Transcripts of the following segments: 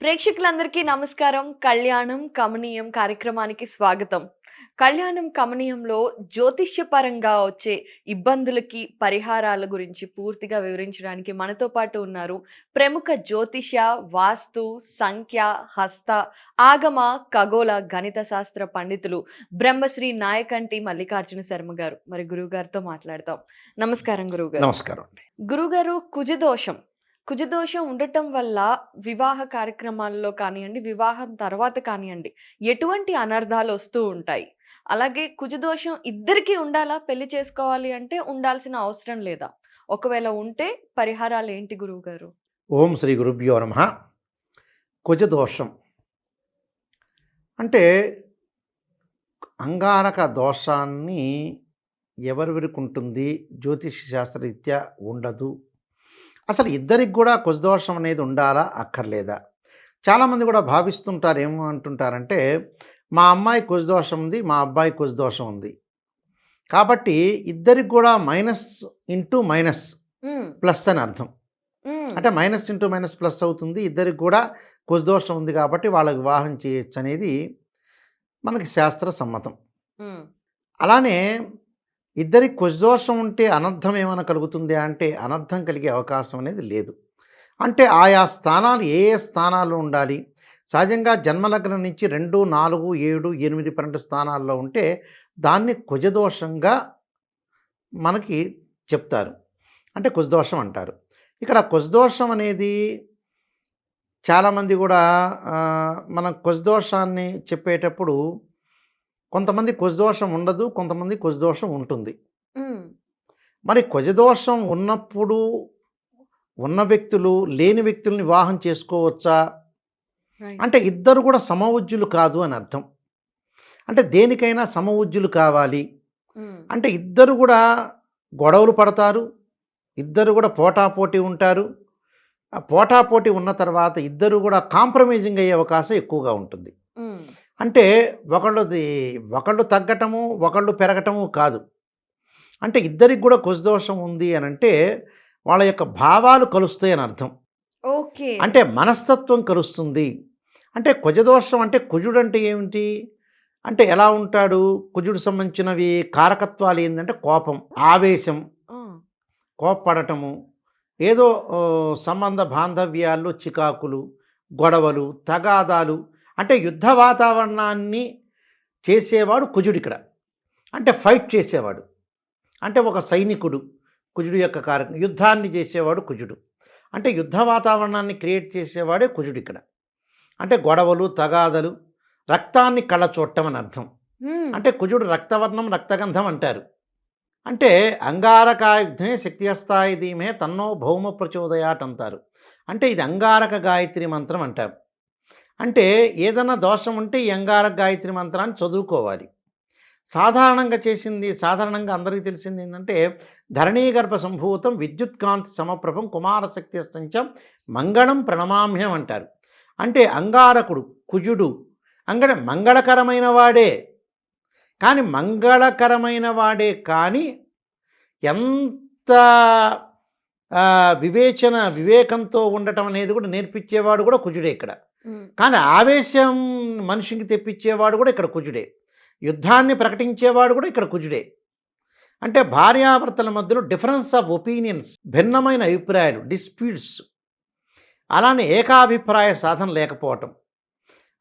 ప్రేక్షకులందరికీ నమస్కారం. కళ్యాణం కమనీయం కార్యక్రమానికి స్వాగతం. కళ్యాణం కమనీయంలో జ్యోతిష్యపరంగా వచ్చే ఇబ్బందులకి పరిహారాల గురించి పూర్తిగా వివరించడానికి మనతో పాటు ఉన్నారు ప్రముఖ జ్యోతిష వాస్తు సంఖ్య హస్త ఆగమ ఖగోళ గణిత శాస్త్ర పండితులు బ్రహ్మశ్రీ నాయకంటి మల్లికార్జున శర్మ గారు. మరి గురువు గారితో మాట్లాడతాం నమస్కారం గురువు గారు నమస్కారం గురుగారు కుజదోషం. కుజదోషం ఉండటం వల్ల వివాహ కార్యక్రమాల్లో కానివ్వండి వివాహం తర్వాత కానివ్వండి ఎటువంటి అనర్థాలు వస్తూ ఉంటాయి. అలాగే కుజదోషం ఇద్దరికీ ఉండాలా? పెళ్ళి చేసుకోవాలి అంటే ఉండాల్సిన అవసరం లేదా? ఒకవేళ ఉంటే పరిహారాలు ఏంటి గురువు గారు? ఓం శ్రీ గురుభ్యో నమ. కుజదోషం అంటే అంగారక దోషాన్ని ఎవరెవరికి ఉంటుంది జ్యోతిష శాస్త్రరీత్యా ఉండదు. అసలు ఇద్దరికి కూడా కుజదోషం అనేది ఉండాలా? అక్కర్లేదా? చాలామంది కూడా భావిస్తుంటారు ఏమో అంటుంటారంటే మా అమ్మాయి కుజదోషం ఉంది మా అబ్బాయి కుజదోషం ఉంది. కాబట్టి ఇద్దరికి కూడా మైనస్ ఇంటూ మైనస్ ప్లస్ అని అర్థం. అంటే మైనస్ ఇంటూ మైనస్ ప్లస్ అవుతుంది ఇద్దరికి కూడా కుజదోషం ఉంది కాబట్టి వాళ్ళకి వివాహం చేయొచ్చు అనేది మనకి శాస్త్ర సమ్మతం. అలానే ఇద్దరికి కుజదోషం ఉంటే అనర్థం ఏమైనా కలుగుతుంది అంటే అనర్థం కలిగే అవకాశం అనేది లేదు. అంటే ఆయా స్థానాలు ఏ ఏ స్థానాల్లో ఉండాలి? సహజంగా జన్మలగ్నం నుంచి రెండు నాలుగు ఏడు ఎనిమిది పన్నెండు స్థానాల్లో ఉంటే దాన్ని కుజదోషంగా మనకి చెప్తారు. అంటే కుజదోషం అంటారు. ఇక్కడ కుజదోషం అనేది చాలామంది కూడా మనం కుజదోషాన్ని చెప్పేటప్పుడు కొంతమంది కుజదోషం ఉండదు కొంతమంది కుజదోషం ఉంటుంది. మరి కుజదోషం ఉన్నప్పుడు ఉన్న వ్యక్తులు లేని వ్యక్తుల్ని వివాహం చేసుకోవచ్చా. అంటే ఇద్దరు కూడా సమవుజ్జులు కాదు అని అర్థం. అంటే దేనికైనా సమవుజ్జులు కావాలి. అంటే ఇద్దరు కూడా గొడవలు పడతారు ఇద్దరు కూడా పోటాపోటీ ఉంటారు. పోటాపోటీ ఉన్న తర్వాత ఇద్దరు కూడా కాంప్రమైజింగ్ అయ్యే అవకాశం ఎక్కువగా ఉంటుంది. అంటే ఒకళ్ళది ఒకళ్ళు తగ్గటము ఒకళ్ళు పెరగటము కాదు. అంటే ఇద్దరికి కూడా కుజదోషం ఉంది అని అంటే వాళ్ళ యొక్క భావాలు కలుస్తాయి అని అర్థం. ఓకే. అంటే మనస్తత్వం కలుస్తుంది. అంటే కుజదోషం అంటే కుజుడు అంటే ఏమిటి? అంటే ఎలా ఉంటాడు? కుజుడు సంబంధించినవి కారకత్వాలు ఏంటంటే కోపం ఆవేశం ఆ, కోప్పడటము ఏదో సంబంధ బాంధవ్యాల్లో చికాకులు గొడవలు తగాదాలు అంటే యుద్ధ వాతావరణాన్ని చేసేవాడు కుజుడు ఇక్కడ. అంటే ఫైట్ చేసేవాడు. అంటే ఒక సైనికుడు కుజుడు యొక్క కారకం యుద్ధాన్ని చేసేవాడు కుజుడు. అంటే యుద్ధ వాతావరణాన్ని క్రియేట్ చేసేవాడే కుజుడు ఇక్కడ. అంటే గొడవలు తగాదలు రక్తాన్ని కళ్ళ చూడటం అని అర్థం. అంటే కుజుడు రక్తవర్ణం రక్తగంధం అంటారు. అంటే అంగారకాయుధే శక్తిహస్తాయి ధీమే తన్నో భౌమ ప్రచోదయాట్ అంటారు. అంటే ఇది అంగారక గాయత్రి మంత్రం అంటారు. అంటే ఏదైనా దోషం ఉంటే ఈ అంగారక గాయత్రి మంత్రాన్ని చదువుకోవాలి. సాధారణంగా చేసింది సాధారణంగా అందరికీ తెలిసింది ఏంటంటే ధరణీగర్భ సంభూతం విద్యుత్ కాంతి సమప్రభం కుమారశక్తి అస్తంచం మంగళం ప్రణమామ్యం అంటారు. అంటే అంగారకుడు కుజుడు అంగడ మంగళకరమైన వాడే. కానీ మంగళకరమైన వాడే కానీ ఎంత వివేచన వివేకంతో ఉండటం అనేది కూడా నేర్పించేవాడు కూడా కుజుడే ఇక్కడ. కానీ ఆవేశం మనిషికి తెప్పించేవాడు కూడా ఇక్కడ కుజుడే. యుద్ధాన్ని ప్రకటించేవాడు కూడా ఇక్కడ కుజుడే. అంటే భార్యాభర్తల మధ్యలో డిఫరెన్స్ ఆఫ్ ఒపీనియన్స్ భిన్నమైన అభిప్రాయాలు డిస్ప్యూట్స్ అలానే ఏకాభిప్రాయ సాధన లేకపోవటం.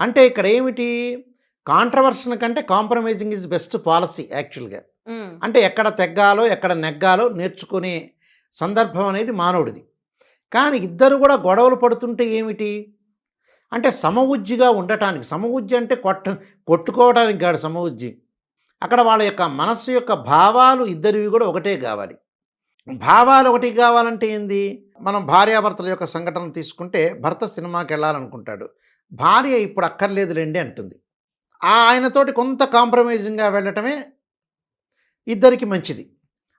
అంటే ఇక్కడ ఏమిటి? కాంట్రవర్షన్ కంటే కాంప్రమైజింగ్ ఇస్ బెస్ట్ పాలసీ యాక్చువల్గా అంటే ఎక్కడ తెగ్గాలో ఎక్కడ నెగ్గాలో నేర్చుకునే సందర్భం అనేది మానవుడిది. కానీ ఇద్దరు కూడా గొడవలు పడుతుంటే ఏమిటి? అంటే సమవుజ్జిగా ఉండటానికి సమవుజ్జి అంటే కొట్ట కొట్టుకోవడానికి కాదు సమవుజ్జి. అక్కడ వాళ్ళ యొక్క మనస్సు యొక్క భావాలు ఇద్దరివి కూడా ఒకటే కావాలి. భావాలు ఒకటి కావాలంటే ఏంది? మనం భార్యాభర్తల యొక్క సంఘటన తీసుకుంటే భర్త సినిమాకి వెళ్ళాలనుకుంటాడు. భార్య ఇప్పుడు అక్కర్లేదులేండి అంటుంది. ఆ ఆయనతోటి కొంత కాంప్రమైజింగ్గా వెళ్ళటమే ఇద్దరికి మంచిది.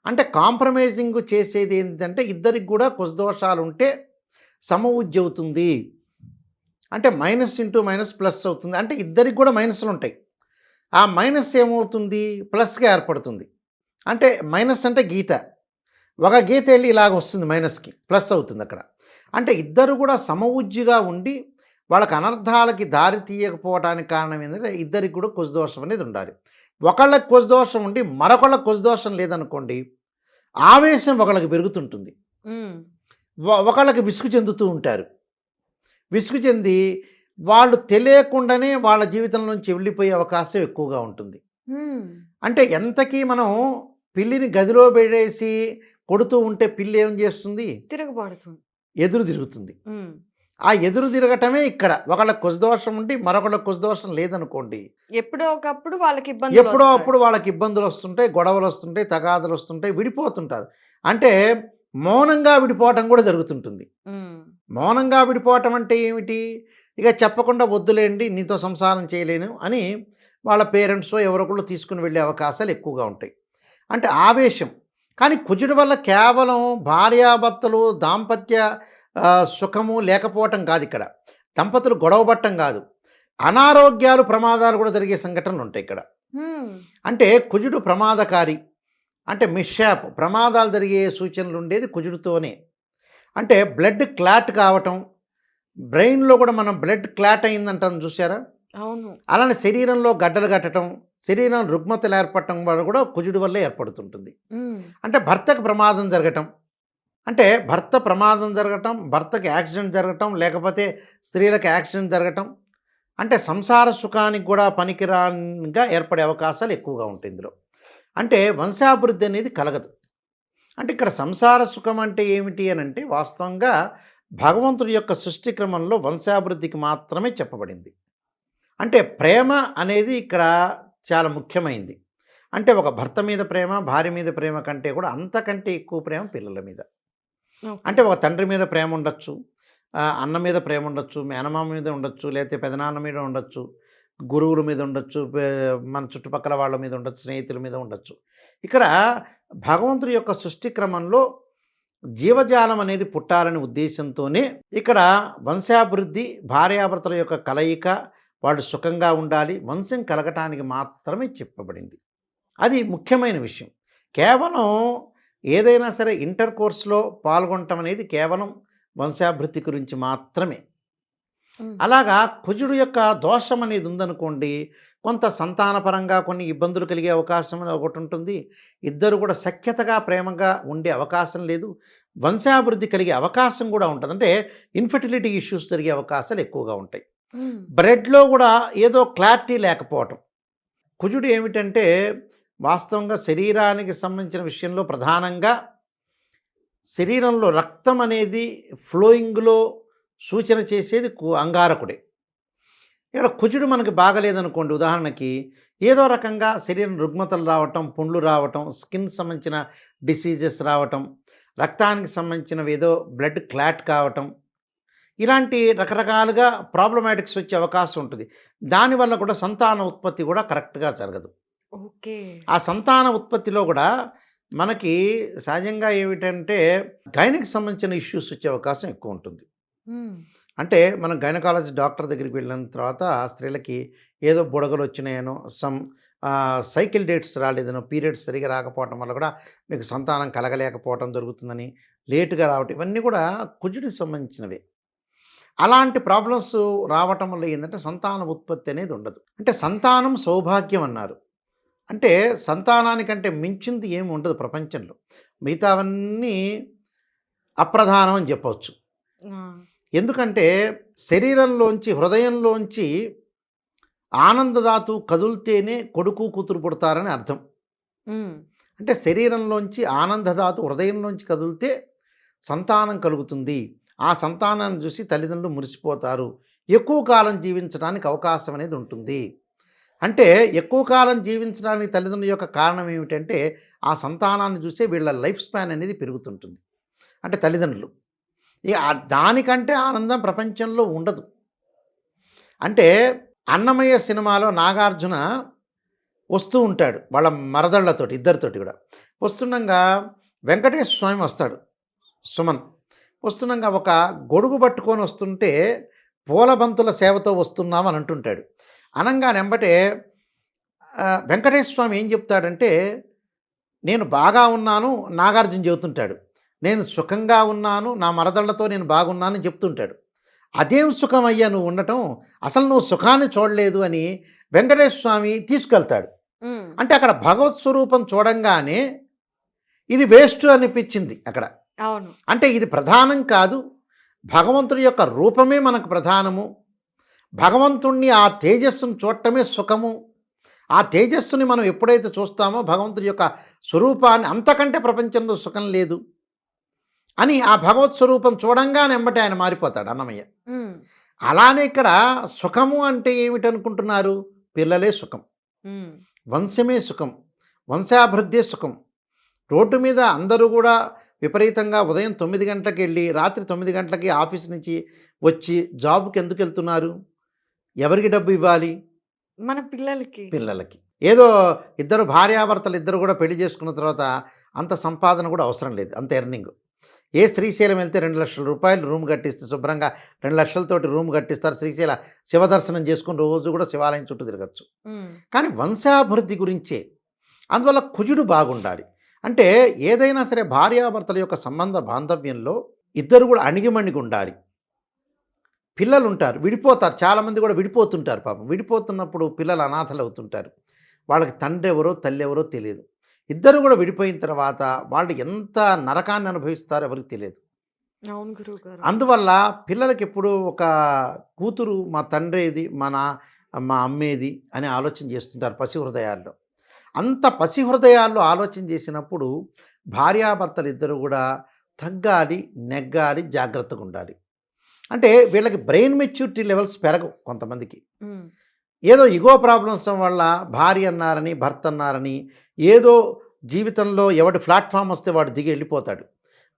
అంటే కాంప్రమైజింగ్ చేసేది ఏంటంటే ఇద్దరికి కూడా కుశదోషాలు ఉంటే సమవుజ్జి అవుతుంది. అంటే మైనస్ ఇంటూ మైనస్ ప్లస్ అవుతుంది. అంటే ఇద్దరికి కూడా మైనస్లు ఉంటాయి. ఆ మైనస్ ఏమవుతుంది? ప్లస్గా ఏర్పడుతుంది. అంటే మైనస్ అంటే గీత. ఒక గీత వెళ్ళి ఇలాగ వస్తుంది మైనస్కి ప్లస్ అవుతుంది అక్కడ. అంటే ఇద్దరు కూడా సమవుజ్జిగా ఉండి వాళ్ళకి అనర్థాలకి దారి తీయకపోవడానికి కారణం ఏంటంటే ఇద్దరికి కూడా కుజదోషం అనేది ఉండాలి. ఒకళ్ళకి కుజదోషం ఉండి మరొకళ్ళకి కుజదోషం లేదనుకోండి ఆవేశం ఒకళ్ళకి పెరుగుతుంటుంది. ఒకళ్ళకి విసుగు చెందుతూ ఉంటారు. విసుగు చెంది వాళ్ళు తెలియకుండానే వాళ్ళ జీవితం నుంచి వెళ్ళిపోయే అవకాశం ఎక్కువగా ఉంటుంది. అంటే ఎంతకీ మనం పిల్లిని గదిలో పెట్టేసి కొడుతూ ఉంటే పిల్లి ఏం చేస్తుంది? తిరగబడుతుంది. ఎదురు తిరుగుతుంది. ఆ ఎదురు తిరగటమే ఇక్కడ. ఒకళ్ళకి కుజదోషం ఉండి మరొకళ్ళకి కుజదోషం లేదనుకోండి. ఎప్పుడో ఒకప్పుడు వాళ్ళకి ఇబ్బంది ఎప్పుడో అప్పుడు వాళ్ళకి ఇబ్బందులు వస్తుంటాయి గొడవలు వస్తుంటాయి తగాదులు వస్తుంటాయి విడిపోతుంటారు. అంటే మౌనంగా విడిపోవటం కూడా జరుగుతుంటుంది. మౌనంగా విడిపోవటం అంటే ఏమిటి? ఇక చెప్పకుండా వద్దులేండి నీతో సంసారం చేయలేను అని వాళ్ళ పేరెంట్స్ ఎవరొకళ్ళు తీసుకుని వెళ్ళే అవకాశాలు ఎక్కువగా ఉంటాయి. అంటే ఆవేశం. కానీ కుజుడి వల్ల కేవలం భార్యాభర్తలు దాంపత్య సుఖము లేకపోవటం కాదు ఇక్కడ. దంపతులు గొడవపట్టం కాదు. అనారోగ్యాలు ప్రమాదాలు కూడా జరిగే సంఘటనలు ఉంటాయి ఇక్కడ. అంటే కుజుడు ప్రమాదకారి. అంటే మిషాప్ ప్రమాదాలు జరిగే సూచనలు ఉండేది కుజుడితోనే. అంటే బ్లడ్ క్లాట్ కావటం బ్రెయిన్లో కూడా మనం బ్లడ్ క్లాట్ అయిందంటాం చూసారా అవును. అలానే శరీరంలో గడ్డలు కట్టడం శరీరం రుగ్మతలు ఏర్పడటం వల్ల కూడా కుజుడి వల్లే ఏర్పడుతుంటుంది. అంటే భర్తకు ప్రమాదం జరగటం అంటే భర్త ప్రమాదం జరగటం భర్తకి యాక్సిడెంట్ జరగటం లేకపోతే స్త్రీలకు యాక్సిడెంట్ జరగటం అంటే సంసార సుఖానికి కూడా పనికిరానిగా ఏర్పడే అవకాశాలు ఎక్కువగా ఉంటాయి ఇందులో. అంటే వంశాభివృద్ధి అనేది కలగదు. అంటే ఇక్కడ సంసార సుఖం అంటే ఏమిటి అని అంటే వాస్తవంగా భగవంతుడి యొక్క సృష్టి క్రమంలో వంశాభివృద్ధికి మాత్రమే చెప్పబడింది. అంటే ప్రేమ అనేది ఇక్కడ చాలా ముఖ్యమైంది. అంటే ఒక భర్త మీద ప్రేమ భార్య మీద ప్రేమ కంటే కూడా అంతకంటే ఎక్కువ ప్రేమ పిల్లల మీద. అంటే ఒక తండ్రి మీద ప్రేమ ఉండొచ్చు అన్న మీద ప్రేమ ఉండొచ్చు మేనమామ మీద ఉండొచ్చు లేకపోతే పెదనాన్న మీద ఉండొచ్చు గురువుల మీద ఉండొచ్చు మన చుట్టుపక్కల వాళ్ళ మీద ఉండొచ్చు స్నేహితుల మీద ఉండొచ్చు. ఇక్కడ భగవంతుడి యొక్క సృష్టి క్రమంలో జీవజాలం అనేది పుట్టాలనే ఉద్దేశంతోనే ఇక్కడ వంశాభివృద్ధి భార్యాభర్తల యొక్క కలయిక వాళ్ళు సుఖంగా ఉండాలి వంశం కలగటానికి మాత్రమే చెప్పబడింది. అది ముఖ్యమైన విషయం. కేవలం ఏదైనా సరే ఇంటర్ కోర్సులో పాల్గొనటం అనేది కేవలం వంశాభివృద్ధి గురించి మాత్రమే. అలాగా కుజుడు యొక్క దోషం అనేది ఉందనుకోండి కొంత సంతానపరంగా కొన్ని ఇబ్బందులు కలిగే అవకాశం ఒకటి ఉంటుంది. ఇద్దరు కూడా సఖ్యతగా ప్రేమగా ఉండే అవకాశం లేదు. వంశాభివృద్ధి కలిగే అవకాశం కూడా ఉంటుంది. అంటే ఇన్ఫర్టిలిటీ ఇష్యూస్ జరిగే అవకాశాలు ఎక్కువగా ఉంటాయి. బ్రెడ్లో కూడా ఏదో క్లారిటీ లేకపోవటం. కుజుడు ఏమిటంటే వాస్తవంగా శరీరానికి సంబంధించిన విషయంలో ప్రధానంగా శరీరంలో రక్తం అనేది ఫ్లోయింగ్లో సూచన చేసేది అంగారకుడే. ఇక్కడ కుజుడు మనకి బాగలేదనుకోండి ఉదాహరణకి ఏదో రకంగా శరీరం రుగ్మతలు రావటం పుండ్లు రావటం స్కిన్ సంబంధించిన డిసీజెస్ రావటం రక్తానికి సంబంధించినవి ఏదో బ్లడ్ క్లాట్ కావటం ఇలాంటి రకరకాలుగా ప్రాబ్లమాటిక్స్ వచ్చే అవకాశం ఉంటుంది. దానివల్ల కూడా సంతాన ఉత్పత్తి కూడా కరెక్ట్గా జరగదు. ఓకే. ఆ సంతాన ఉత్పత్తిలో కూడా మనకి సహజంగా ఏమిటంటే గైనకి సంబంధించిన ఇష్యూస్ వచ్చే అవకాశం ఎక్కువ ఉంటుంది. అంటే మనం గైనకాలజీ డాక్టర్ దగ్గరికి వెళ్ళిన తర్వాత స్త్రీలకి ఏదో బుడగలు వచ్చినాయనో సమ్ సైకిల్ డేట్స్ రాలేదనో పీరియడ్స్ సరిగా రాకపోవటం వల్ల కూడా మీకు సంతానం కలగలేకపోవటం జరుగుతుందని లేటుగా రావటం ఇవన్నీ కూడా కుజుడికి సంబంధించినవే. అలాంటి ప్రాబ్లమ్స్ రావటం వల్ల ఏంటంటే సంతాన ఉత్పత్తి అనేది ఉండదు. అంటే సంతానం సౌభాగ్యం అన్నారు. అంటే సంతానానికంటే మించింది ఏమి ఉండదు ప్రపంచంలో. మిగతావన్నీ అప్రధానం అని చెప్పవచ్చు. ఎందుకంటే శరీరంలోంచి హృదయంలోంచి ఆనందదాతు కదులుతేనే కొడుకు కూతురు పుడతారని అర్థం. అంటే శరీరంలోంచి ఆనందదాతు హృదయంలోంచి కదిలితే సంతానం కలుగుతుంది. ఆ సంతానాన్ని చూసి తల్లిదండ్రులు మురిసిపోతారు. ఎక్కువ కాలం జీవించడానికి అవకాశం అనేది ఉంటుంది. అంటే ఎక్కువ కాలం జీవించడానికి తల్లిదండ్రుల యొక్క కారణం ఏమిటంటే ఆ సంతానాన్ని చూసే వీళ్ళ లైఫ్ స్పాన్ అనేది పెరుగుతుంటుంది. అంటే తల్లిదండ్రులు. ఇక దానికంటే ఆనందం ప్రపంచంలో ఉండదు. అంటే అన్నమయ్య సినిమాలో నాగార్జున వస్తూ ఉంటాడు వాళ్ళ మరదళ్ళతోటి ఇద్దరితోటి కూడా. వస్తుండగా వెంకటేశ్వర స్వామి వస్తాడు సుమన్. వస్తుండగా ఒక గొడుగు పట్టుకొని వస్తుంటే పూలబంతుల సేవతో వస్తున్నాం అని అంటుంటాడు. అనంగా నెంబటే వెంకటేశ్వర స్వామి ఏం చెప్తాడంటే నేను బాగా ఉన్నాను నాగార్జున చెబుతుంటాడు. నేను సుఖంగా ఉన్నాను నా మరదళ్ళతో నేను బాగున్నానని చెప్తుంటాడు. అదేం సుఖం అయ్యా నువ్వు ఉండటం? అసలు నువ్వు సుఖాన్ని చూడలేదు అని వెంకటేశ్వర స్వామి తీసుకెళ్తాడు. అంటే అక్కడ భగవత్ స్వరూపం చూడంగానే ఇది వేస్ట్ అనిపించింది అక్కడ. అవును. అంటే ఇది ప్రధానం కాదు భగవంతుడి యొక్క రూపమే మనకు ప్రధానము. భగవంతుణ్ణి ఆ తేజస్సును చూడటమే సుఖము. ఆ తేజస్సుని మనం ఎప్పుడైతే చూస్తామో భగవంతుడి యొక్క స్వరూపాన్ని అంతకంటే ప్రపంచంలో సుఖం లేదు. అని ఆ భగవత్ స్వరూపం చూడంగానే ఎంబటే ఆయన మారిపోతాడు అన్నమయ్య. అలానే ఇక్కడ సుఖము అంటే ఏమిటనుకుంటున్నారు? పిల్లలే సుఖం. వంశమే సుఖం. వంశాభివృద్ధే సుఖం. రోడ్డు మీద అందరూ కూడా విపరీతంగా ఉదయం తొమ్మిది గంటలకు వెళ్ళి రాత్రి తొమ్మిది గంటలకి ఆఫీస్ నుంచి వచ్చి జాబ్కి ఎందుకు వెళ్తున్నారు? ఎవరికి డబ్బు ఇవ్వాలి? మన పిల్లలకి. పిల్లలకి. ఏదో ఇద్దరు భార్యాభర్తలు ఇద్దరు కూడా పెళ్ళి చేసుకున్న తర్వాత అంత సంపాదన కూడా అవసరం లేదు అంత ఎర్నింగ్. ఏ శ్రీశైలం వెళ్తే రెండు లక్షల రూపాయలు రూమ్ కట్టిస్తే శుభ్రంగా రెండు లక్షలతోటి రూమ్ కట్టిస్తారు శ్రీశైల శివదర్శనం చేసుకుని రోజు కూడా శివాలయం చుట్టూ తిరగచ్చు. కానీ వంశాభివృద్ధి గురించే. అందువల్ల కుజుడు బాగుండాలి. అంటే ఏదైనా సరే భార్యాభర్తల యొక్క సంబంధ బాంధవ్యంలో ఇద్దరు కూడా అణిగిమణిగి ఉండాలి. పిల్లలు ఉంటారు విడిపోతారు చాలామంది కూడా విడిపోతుంటారు పాపం. విడిపోతున్నప్పుడు పిల్లలు అనాథలు అవుతుంటారు వాళ్ళకి తండ్రి ఎవరో తల్లి ఎవరో తెలియదు. ఇద్దరు కూడా విడిపోయిన తర్వాత వాళ్ళు ఎంత నరకాన్ని అనుభవిస్తారో ఎవరికి తెలియదు. అందువల్ల పిల్లలకి ఎప్పుడు ఒక కూతురు మా తండ్రి ఏది మా నా మా అమ్మేది అని ఆలోచన చేస్తుంటారు పసి హృదయాల్లో. అంత పసి హృదయాల్లో ఆలోచన చేసినప్పుడు భార్యాభర్తలు ఇద్దరు కూడా తగ్గాలి నెగ్గాలి జాగ్రత్తగా ఉండాలి. అంటే వీళ్ళకి బ్రెయిన్ మెచ్యూరిటీ లెవెల్స్ పెరగవు కొంతమందికి. ఏదో ఇగో ప్రాబ్లమ్స్ వల్ల భార్య అన్నారని భర్త అన్నారని ఏదో జీవితంలో ఎవడి ప్లాట్ఫామ్ వస్తే వాడు దిగి వెళ్ళిపోతాడు.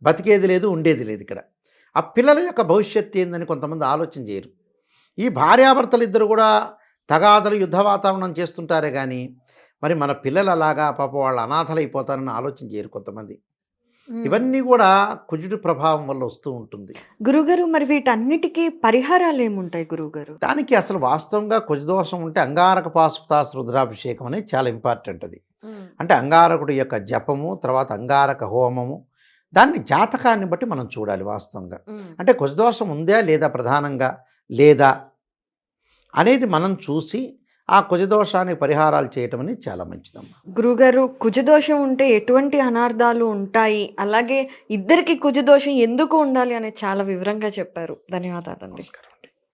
బతికేది లేదు ఉండేది లేదు ఇక్కడ. ఆ పిల్లల యొక్క భవిష్యత్తు ఏందని కొంతమంది ఆలోచన చేయరు. ఈ భార్యాభర్తలు ఇద్దరు కూడా తగాదలు యుద్ధ వాతావరణం చేస్తుంటారే కానీ మరి మన పిల్లలు అలాగా పాప వాళ్ళు అనాథలైపోతారని ఆలోచన చేయరు కొంతమంది. ఇవన్నీ కూడా కుజుడి ప్రభావం వల్ల వస్తూ ఉంటుంది. గురుగారు మరి వీటన్నిటికీ పరిహారాలు ఏముంటాయి గురుగారు? దానికి అసలు వాస్తవంగా కుజదోషం ఉంటే అంగారక పాశుపతాస రుద్రాభిషేకం అనేది చాలా ఇంపార్టెంట్ అది. అంటే అంగారకుడి యొక్క జపము తర్వాత అంగారక హోమము దాన్ని జాతకాన్ని బట్టి మనం చూడాలి వాస్తవంగా. అంటే కుజదోషం ఉందా లేదా ప్రధానంగా లేదా అనేది మనం చూసి ఆ కుజదోషానికి పరిహారాలు చేయటం అనేది చాలా మంచిదమ్మా. గురుగారు కుజదోషం ఉంటే ఎటువంటి అనార్థాలు ఉంటాయి? అలాగే ఇద్దరికి కుజదోషం ఎందుకు ఉండాలి అనేది చాలా వివరంగా చెప్పారు. ధన్యవాదాలండి నమస్కారం.